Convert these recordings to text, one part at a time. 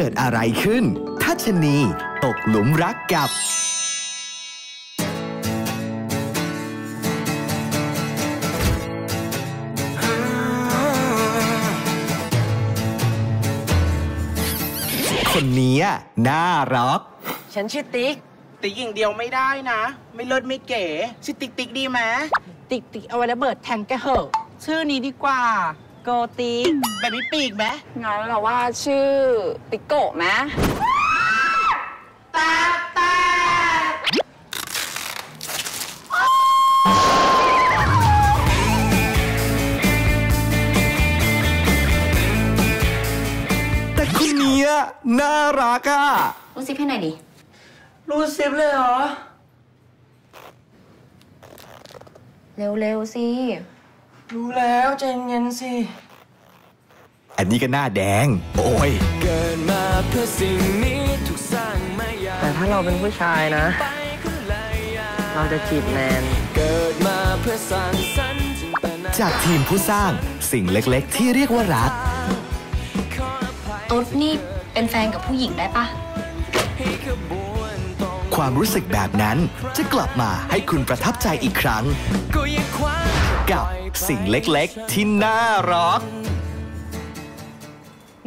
เกิดอะไรขึ้น ถ้าชะนีตกหลุมรักกับ คนนี้น่ารัก ฉันชื่อติ๊ก ติ๊กอย่างเดียวไม่ได้นะ ไม่เลิศไม่เก๋ ชื่อติ๊กติ๊กดีไหมติ๊กติ๊กเอาไว้ระเบิดแทงแกเหอะ ชื่อนี้ดีกว่า โกติ๊กแบบมีปีกไหมงั้นเราว่าชื่อติโกะไหมแต่คนนี้น่ารักอะรู้ซิปให้หน่อยดิรู้ซิปเลยเหรอ เร็วๆสิ รู้แล้วใจเย็นๆสิ อันนี้ก็หน้าแดง โอ้ย เกิดมาเพื่อสิ่งนี้ถูกสร้างมาอย่างแต่ถ้าเราเป็นผู้ชายนะไปคนละอย่างเราจะจีบแนนเกิดมาเพื่อสร้างสรรค์จินตนาจากทีมผู้สร้างสิ่งเล็กๆ ที่เรียกว่ารักขออภัยตุ๊ดนี่เป็นแฟนกับผู้หญิงได้ปะให้ขบวนต้องความรู้สึกแบบนั้นจะกลับมาให้คุณประทับใจอีกครั้งก็ยังคว้า กับสิ่งเล็กๆ ที่น่ารัก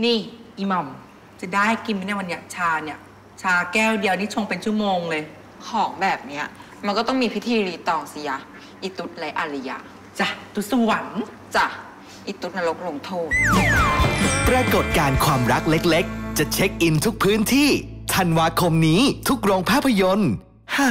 นี่อีหม่อมจะได้กินไหมเนี่ยวันเนี้ยชาเนี่ย ชาแก้วเดียวนี่ชงเป็นชั่วโมงเลย ของแบบเนี้ย มันก็ต้องมีพิธีรีตองสิยะอิตุดไรอาริยะจ้ะตุสวรรค์จ้ะอิตุดนรกลงโทษ ปรากฏการณ์ความรักเล็กๆ จะเช็คอินทุกพื้นที่ธันวาคมนี้ทุกโรงภาพยนตร์ฮะ